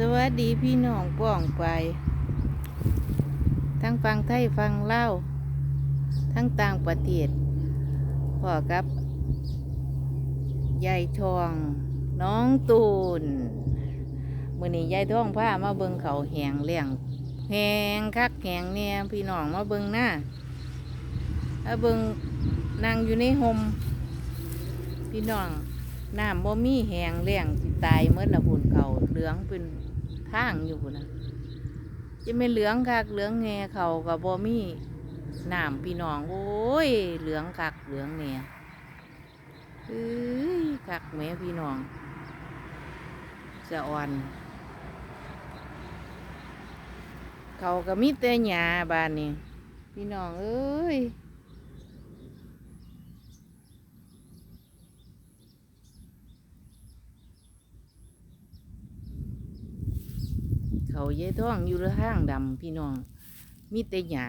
สวัสดีพี่น้องป้องไป ทั้งฟังไทยฟังเล่า ทั้งต่างประเทศพ่อกับยายทอง น้องตูนมื่อนี้ยายทองพามาเบิงเขาแหงเลี้ยงแหงคักแหงเนี่ยพี่น้องมาเบิงหน้ามาเบิงนั่งอยู่ในห่มพี่น้อง น้ำบ่มีแหงแรงสิตายเมื่อละพุ่นเขาเหลืองเป็นทางอยู่นะจะไม่เหลืองคักเหลืองแหงเขากับบ่มีน้ำพี่น้องโอ้ยเหลืองคักเหลืองแหงเอ้ยคักแม่พี่น้องสะอ่อนเขาก็มีแต่หญ้าบ้านนี้พี่น้องเอ้ย เขาเยท้องอยู่ละห้างดำพี่น้อง มีแต่หญ้า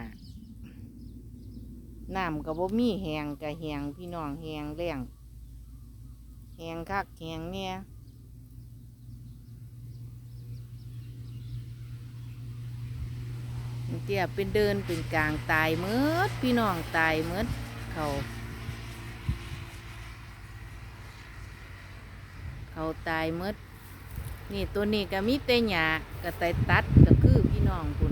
น้ำก็บ่มีแหงก็แหงพี่น้องแหงแรงแหงคักแหงเนี่ยเตี้ยเป็นเดินเป็นกลางตายเมืดพี่น้องตายเมืดเขาเขาตายเมืด นี่ตัวนี้ก็มีแต่หญ้าก็ไตตัดก็คือพี่น้องคุณ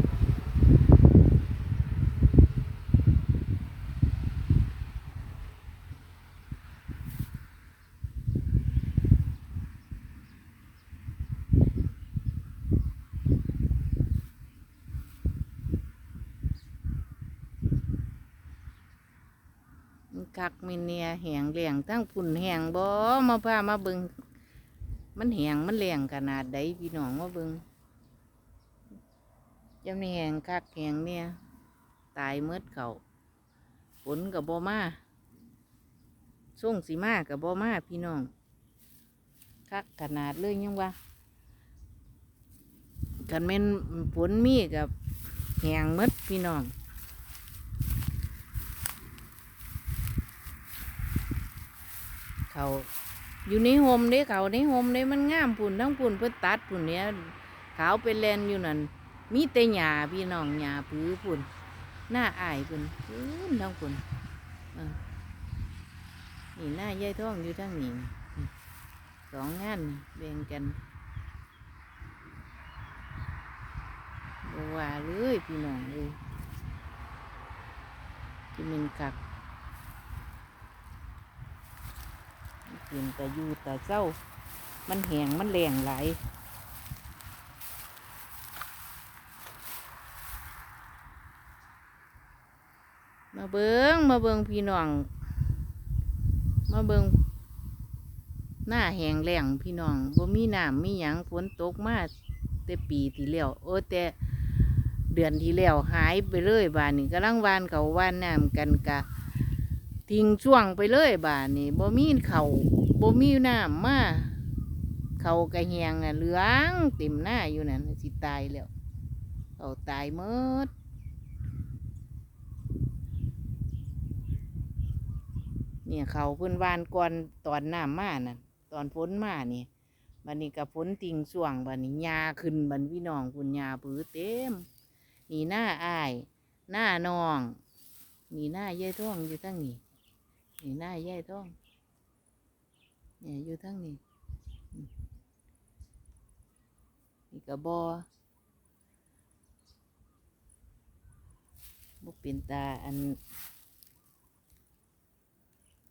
มักมินเนียแหงเหลี่ยงทั้งพุ่นแหงบ่มาพามาเบิง มันแหงมันแรงขนาดใดพี่น้องมาเบิงจำนี่แหงคักแหงเนี่ย ตายเมดเขาฝนกับบ่มาส่งสีมากับบ่มาพี่น้อง คักขนาดเลยยังวะกันแม่นฝนมีกับแหงเมดพี่น้องเขา อยู่ในโฮมเด้เขาในโฮมเด้มันงามปุ่นทั้งปุ่นเพื่อตัดปุ่นเนี้ยขาวเป็นแลนอยู่นั่นมีแต่หญ้าพี่น้องหญ้าผือปุ่นหน้าอายปุ่นปุ่นทั้งปุ่นนี่หน้ายายท้องอยู่ทั้งนี้สองงานแบ่งกันบ่ว่าเลยพี่น้องเลยที่มันกัก กินแต่อยู่แต่เจ้า มันแหงมันแรงไหลมาเบิงมาเบิงพี่น้อง มาเบิงหน้าแหงแรงพี่น้องบ่มีน้ำมีหยังฝนตกมาแต่ปีที่แล้วโอ้แต่เดือนที่แล้วหายไปเลยบานนี้กำลังวานเขาวานน้ำกันกะทิ้งช่วงไปเลยบ้านนี่บ่มีเขา บ่มีน้ำมาเขากระเฮียงน่ะเหลืองเต็มหน้าอยู่นั่นสิตายแล้วเขาตายหมดเนี่ยเขาเพิ่นวานก่อนตอนน้ำมานั่นตอนฝนมานี่บัดนี้กับฝนติงช่วงบัดนี้หญ้าขึ้นบัดพี่น้องพุ่นหญ้าปื้อเต็มนี่หน้าอายหน้าน้องนี่หน้ายายท้องอยู่ทั้งนี้นี่หน้ายายท้อง เนี่ยอยู่ทั้งนี้อืมนี่กระบอบุเป็นตาอัน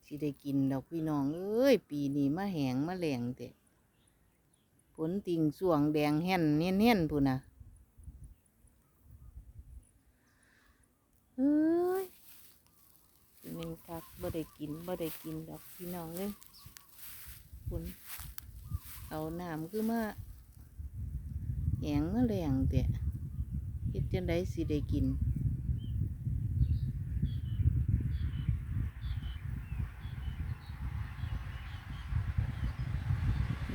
สิได้กินดอกพี่น้องเอ้ย ปีนี้มาแหงมาแหลงแต่ผลติ่งส่วงแดงแห่นเน่นเน่นๆพูนนะเอ้ยเป็นคักบ่ได้กินบ่ได้กินดอกพี่น้องเลย คุณเอาน้ำคือมาแหงมาแรงแต่เฮ็ดจังไดสิได้กิน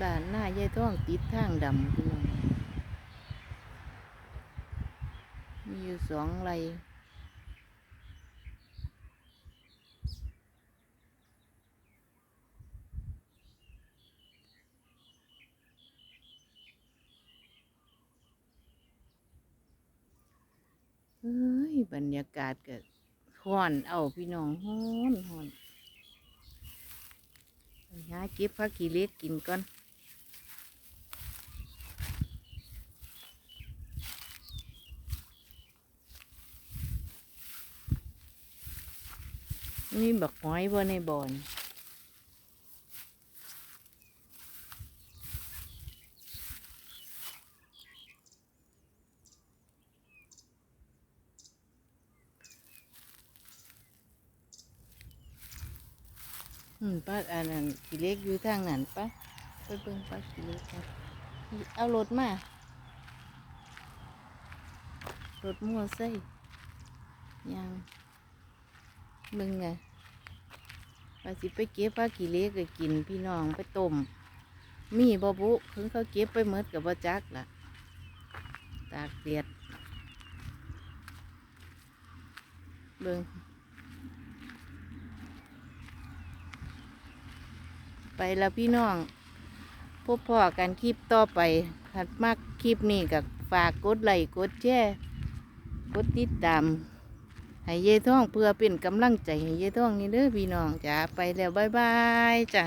บ้านหน้ายายท้องติดทางดำพี่น้องมีอยู่สองไร ยบรรยากาศก็ฮ้อนเอาพี่น้องฮ้อนฮ้อนไปหาเก็บผักขี้เล็กกินก่อนมีบักหอยบ่ในบ่อน อืมป้าอันนั้นขี้เล็กอยู่ทางนั้นปะไปเบิ่งปลาขี้เล็กเอารถมารถมั่วไส้ยังมึงไงว่าสิไปเก็บปลาขี้เล็กก็กินพี่น้องไปต้มมีบ่บุถึงเขาเก็บไปหมดกับบ่จักล่ะ ตากเดียดเบิ่ง ไปแล้วพี่น้อง พบพ่อกันคลิปต่อไปถัดมากคลิปนี้กับฝากกดไลค์กดแชร์กดติดตามให้เยายท่องเพื่อเป็นกำลังใจให้เยายท่องนี่เด้อพี่น้องจ้าไปแล้วบายบายจ้า